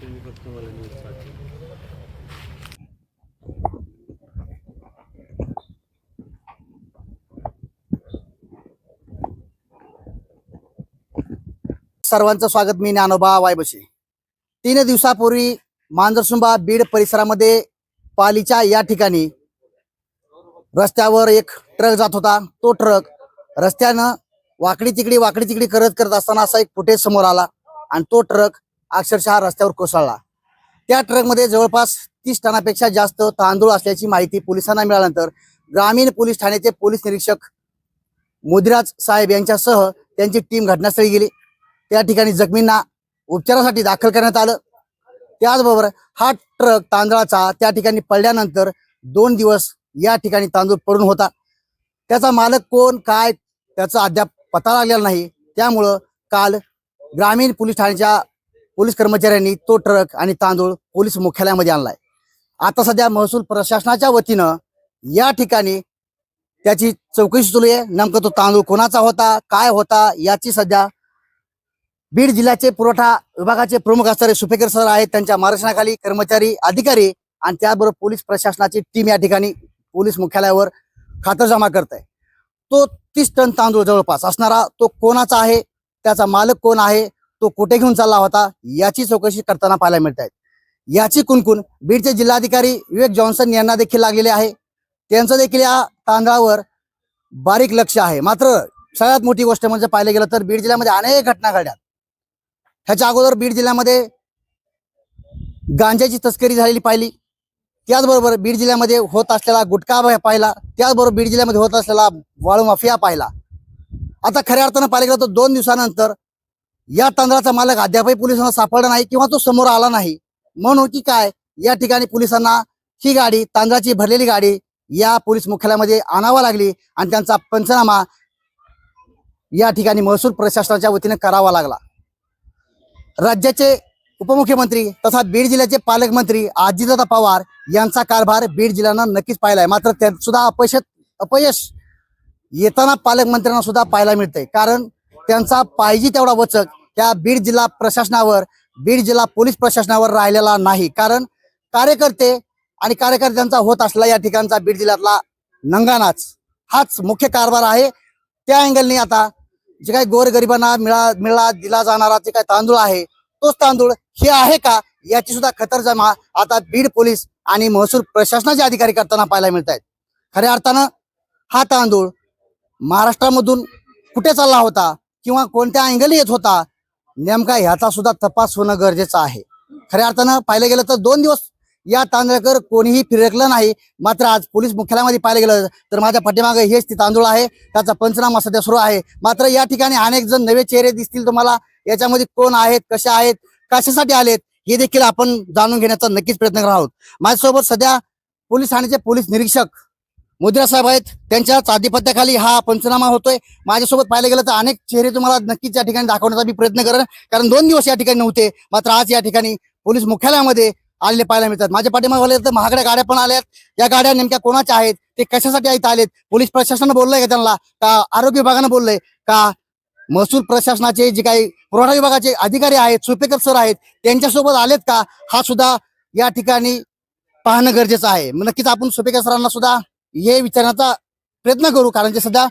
तुम्ही फक्त मला न्यूज सर्वांचं स्वागत मी ज्ञानोबा वायबशी. तीन दिवसापूर्वी मांजरसुंबा बीड परिसरामध्ये पालीच्या या ठिकाणी रस्त्यावर एक ट्रक जात होता. तो ट्रक रस्त्यानं वाकडी तिकडी वाकडी तिकडी करत करत असताना असा एक फुटेज समोर आला आणि तो ट्रक अक्षरशः रस्त्यावर कोसळला. त्या ट्रकमध्ये जवळपास तीस टनापेक्षा जास्त तांदूळ असल्याची माहिती पोलिसांना मिळाल्यानंतर ग्रामीण पोलीस ठाण्याचे पोलीस निरीक्षक मोदीराज साहेब यांच्यासह त्यांची टीम घटनास्थळी गेली. त्या ठिकाणी जखमींना उपचारासाठी दाखल करण्यात आलं. त्याचबरोबर हा ट्रक तांदळाचा त्या ठिकाणी पडल्यानंतर दोन दिवस या ठिकाणी तांदूळ पडून होता. त्याचा मालक कोण काय त्याचा अद्याप पता लागलेला नाही. त्यामुळं काल ग्रामीण पोलीस ठाण्याच्या पोलीस कर्मचाऱ्यांनी तो ट्रक आणि तांदूळ पोलीस मुख्यालयामध्ये आणलाय. आता सध्या महसूल प्रशासनाच्या वतीनं या ठिकाणी त्याची चौकशी सुरू आहे. नेमकं तो तांदूळ कोणाचा होता काय होता याची सध्या बीड जिल्ह्याचे पुरवठा विभागाचे प्रमुख असणारे सुपेकर सर आहेत. त्यांच्या मार्गदर्शनाखाली कर्मचारी अधिकारी आणि त्याचबरोबर पोलीस प्रशासनाची टीम या ठिकाणी पोलीस मुख्यालयावर खातरजमा करत आहे तो तीस टन तांदूळ जवळपास असणारा तो कोणाचा आहे? त्याचा मालक कोण आहे? तो कुठे घेऊन चालला होता याची चौकशी करताना पाहायला मिळत आहेत याची कुणकुण बीडचे जिल्हाधिकारी विवेक जॉन्सन यांना देखील लागलेले आहे. त्यांचं देखील या तांदळावर बारीक लक्ष आहे. मात्र सगळ्यात मोठी गोष्ट म्हणजे पाहिलं गेलं तर बीड जिल्ह्यामध्ये अनेक घटना घडल्या. ह्याच्या अगोदर बीड जिल्ह्यामध्ये गांजाची तस्करी झालेली पाहिली. त्याचबरोबर बीड जिल्ह्यामध्ये होत असलेला गुटखा पाहिला. त्याचबरोबर बीड जिल्ह्यामध्ये होत असलेला वाळू माफिया पाहिला. आता खऱ्या अर्थानं पाहिलं गेलं तर दोन दिवसानंतर या तांदळाचा मालक अद्यापही पोलिसांना सापडला नाही किंवा तो समोर आला नाही. म्हणून की काय? या ठिकाणी पोलिसांना ही गाडी तांदळाची भरलेली गाडी या पोलीस मुख्यालयामध्ये आणावा लागली आणि त्यांचा पंचनामा या ठिकाणी महसूल प्रशासनाच्या वतीने करावा लागला. राज्याचे उपमुख्यमंत्री तथा बीड जिल्ह्याचे पालकमंत्री आजीदादा पवार यांचा कारभार बीड जिल्ह्यानं नक्कीच पाहिलाय मात्र त्यात सुद्धा अपयश अपयश येताना पालकमंत्र्यांना सुद्धा पाहायला मिळतंय. कारण त्यांचा पाहिजे तेवढा वचक त्या बीड जिल्हा प्रशासनावर बीड जिल्हा पोलीस प्रशासनावर राहिलेला नाही. कारण कार्यकर्ते आणि कार्यकर्त्यांचा होत असला या ठिकाणचा बीड जिल्ह्यातला नंगानाच हाच मुख्य कारभार आहे. त्या अँगलने आता जे काही गोरगरिबांना मिळा मिळा दिला जाणारा जे काही तांदूळ आहे तोच तांदूळ हे आहे का? याची सुद्धा खतरजमा आता बीड पोलीस आणि महसूल प्रशासनाचे अधिकारी करताना पाहायला मिळत आहेत खऱ्या अर्थानं हा तांदूळ महाराष्ट्रामधून कुठे चालला होता किंवा कोणत्या अँगल येत होता नेमका ह्याचा सुद्धा तपास होणं गरजेचं आहे. खऱ्या अर्थानं पाहिलं गेलं तर दोन दिवस या तांदळकर कोणीही फिरकलं नाही. मात्र आज पोलीस मुख्यालयामध्ये पाहिलं गेलं तर माझ्या पाठीमागे हेच ती तांदूळ आहे. त्याचा पंचनामा सध्या सुरू आहे. मात्र या ठिकाणी अनेक जण नवे चेहरे दिसतील तुम्हाला. याच्यामध्ये कोण आहेत कशा आहेत कशासाठी आलेत हे देखील आपण जाणून घेण्याचा नक्कीच प्रयत्न करणार आहोत. माझ्यासोबत सध्या पोलीस ठाण्याचे पोलीस निरीक्षक मुद्रा साहेब आहेत. त्यांच्याच आधिपत्याखाली हा पंचनामा होतोय. माझ्यासोबत पाहिलं गेलं तर अनेक चेहरे तुम्हाला नक्कीच या ठिकाणी दाखवण्याचा मी प्रयत्न करेन. कारण दोन दिवस या ठिकाणी नव्हते. मात्र आज या ठिकाणी पोलीस मुख्यालयामध्ये आलेले पाहायला मिळतात. माझ्या पाठीमागे तर महागड्या गाड्या पण आल्यात. या गाड्या नेमक्या कोणाच्या आहेत? ते कशासाठी इथं आलेत? पोलीस प्रशासनानं बोललंय का त्यांना? का आरोग्य विभागानं बोललंय? का महसूल प्रशासनाचे जे काही पुरवठा विभागाचे अधिकारी आहेत सुपेकर सर आहेत त्यांच्यासोबत आलेत का? हा सुद्धा या ठिकाणी पाहणं गरजेचं आहे. मग नक्कीच आपण सुपेकर सरांना सुद्धा हे विचारण्याचा प्रयत्न करू कारण जे सध्या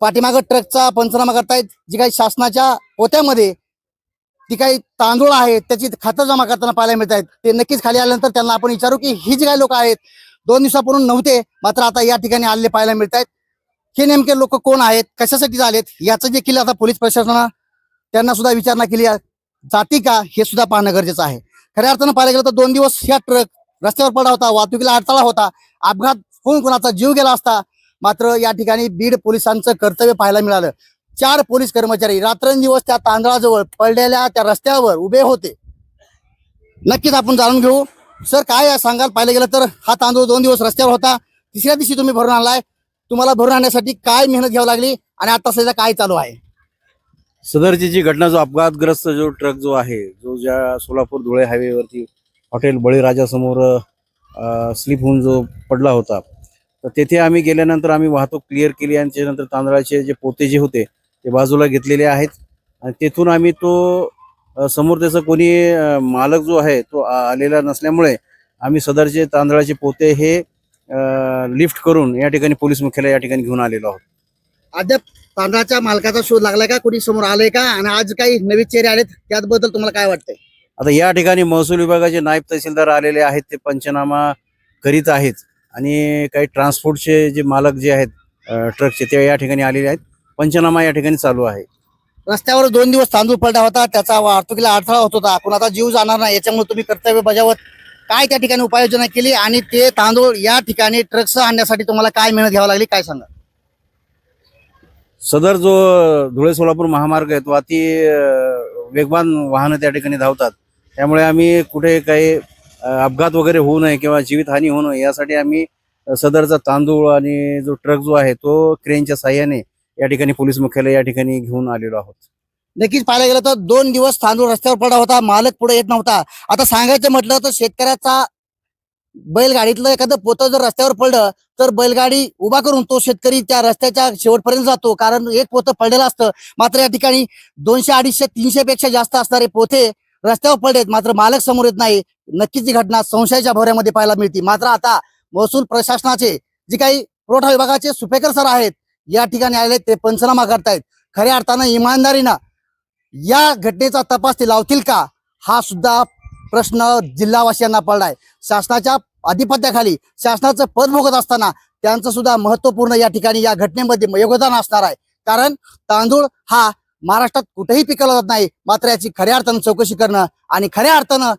पाठीमागं ट्रकचा पंचनामा करतायत जी काही शासनाच्या पोत्यामध्ये ती काही तांदूळ आहेत त्याची खातं जमा करताना पाहायला मिळत आहेत ते नक्कीच खाली आल्यानंतर त्यांना आपण विचारू की ही जी काही लोक आहेत दोन दिवसापूर्वी नव्हते मात्र आता या ठिकाणी आलेले पाहायला मिळत आहेत हे नेमके लोक कोण आहेत कशासाठी आलेत याचं देखील आता पोलीस प्रशासना त्यांना सुद्धा विचारणा केली जाते जाती का हे सुद्धा पाहणं गरजेचं आहे. खऱ्या अर्थानं पाहायला गेलं तर दोन दिवस ह्या ट्रक रस्त्यावर पडा होता वाहतुकीला अडथळा होता अपघात होऊन कोणाचा जीव गेला असता मात्र या ठिकाणी बीड पोलिसांचं कर्तव्य पाहायला मिळालं. चार पोलीस कर्मचारी रात्रंदिवस त्या तांदळाजवळ पडलेल्या त्या रस्त्यावर उभे होते. नक्कीच आपण जाणून घेऊ. सर काय सांगाल? पाहिलं गेलं तर हा तांदूळ दोन दिवस रस्त्यावर होता. तिसऱ्या दिवशी तुम्ही भरून आणलाय. तुम्हाला भरून आणण्यासाठी काय मेहनत घ्यावी लागली आणि आता सध्या काय चालू आहे? सदरची जी घटना जो अपघातग्रस्त जो ट्रक जो आहे जो ज्या सोलापूर धुळे हायवेवरती हॉटेल बळीराजासमोर स्लिप होऊन जो पडला होता तर तेथे आम्ही गेल्यानंतर आम्ही वाहतूक क्लिअर केली आणि त्यानंतर तांदळाचे जे पोते जे होते ते बाजूला घेतलेले आहेत. आणि तेथून आम्ही तो समोर त्याचा कोणी मालक जो आहे तो आलेला नसल्यामुळे आम्ही सदरचे तांदळाचे पोते हे लिफ्ट करून या ठिकाणी पोलीस मुख्यालय या ठिकाणी घेऊन आलेलो आहोत. अद्याप तांदळाच्या मालकाचा शोध लागलाय का? कोणी समोर आलंय का? आणि आज काही नवीन चेहरे आलेत त्याबद्दल तुम्हाला काय वाटतंय? आता या ठिकाणी महसूल विभागाचे नायब तहसीलदार आलेले आहेत ते पंचनामा करीत आहेत. आणि काही ट्रान्सपोर्टचे जे मालक जे आहेत ट्रकचे ते या ठिकाणी आलेले आहेत. पंचनामा या ठिकाणी चालू आहे. रस्त्यावर दोन दिवस तांदूळ पडला होता त्याचा वाहतुकीला अडथळा होत होता. कोणाचा जीव जाणार नाही याच्यामुळे तुम्ही कर्तव्य बजावत काय त्या ठिकाणी उपाययोजना केली आणि ते तांदूळ या ठिकाणी ट्रकसह आणण्यासाठी तुम्हाला काय मेहनत घ्यावी लागली काय सांगा? सदर जो धुळे सोलापूर महामार्ग आहे तो अति वेगवान वाहनं त्या ठिकाणी धावतात. त्यामुळे आम्ही कुठे काही अपघात वगैरे होऊ नये किंवा जीवितहानी होऊ नये यासाठी आम्ही सदरचा तांदूळ आणि जो ट्रक जो आहे तो क्रेनच्या साह्याने या ठिकाणी पोलीस मुख्यालय या ठिकाणी घेऊन आलेलो आहोत. नक्कीच पाहायला गेलं तर दोन दिवस तांदूळ रस्त्यावर पडला होता मालक पुढे येत नव्हता. आता सांगायचं म्हटलं तर शेतकऱ्याचा बैलगाडीतलं एखादं पोतं जर रस्त्यावर पडलं तर बैलगाडी उभा करून तो शेतकरी त्या रस्त्याच्या शेवटपर्यंत जातो. कारण एक पोतं पडलेलं असतं. मात्र या ठिकाणी दोनशे अडीचशे तीनशे पेक्षा जास्त असणारे पोते रस्त्यावर पडलेत मात्र मालक समोर येत नाही. नक्कीच ही घटना संशयाच्या भोऱ्यामध्ये पाहायला मिळते. मात्र आता महसूल प्रशासनाचे जे काही पुरवठा विभागाचे सुपेकर सर आहेत या ठिकाणी आलेले ते पंचनामा करतायत. खऱ्या अर्थानं इमानदारीनं या घटनेचा तपास ते लावतील का हा सुद्धा प्रश्न जिल्हावासियांना पडलाय. शासनाच्या आधिपत्याखाली शासनाचं पद भोगत असताना त्यांचं सुद्धा महत्त्वपूर्ण या ठिकाणी या घटनेमध्ये योगदान असणार आहे. कारण तांदूळ हा महाराष्ट्रात कुठेही पिकवला जात नाही. मात्र याची खऱ्या अर्थानं चौकशी करणं आणि खऱ्या अर्थानं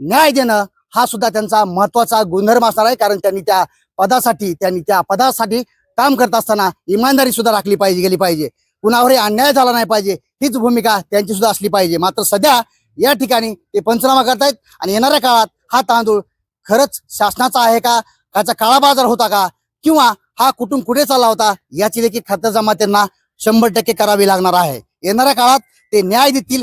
न्याय देणं हा सुद्धा त्यांचा महत्त्वाचा गुणधर्म असणार आहे. कारण त्यांनी त्या पदासाठी त्यांनी त्या पदासाठी काम करत असताना इमानदारी सुद्धा राखली पाहिजे गेली पाहिजे. कुणावरही अन्याय झाला नाही पाहिजे हीच भूमिका त्यांची सुद्धा असली पाहिजे. मात्र सध्या या ठिकाणी ते पंचनामा करतायत आणि येणाऱ्या काळात हा तांदूळ खरंच शासनाचा आहे का? त्याचा काळा बाजार होता का? किंवा हा कुठून कुठे चालला होता? याची देखील खातरजमा त्यांना शंभर टक्के करावी लागणार आहे. येणाऱ्या काळात ते न्याय देतील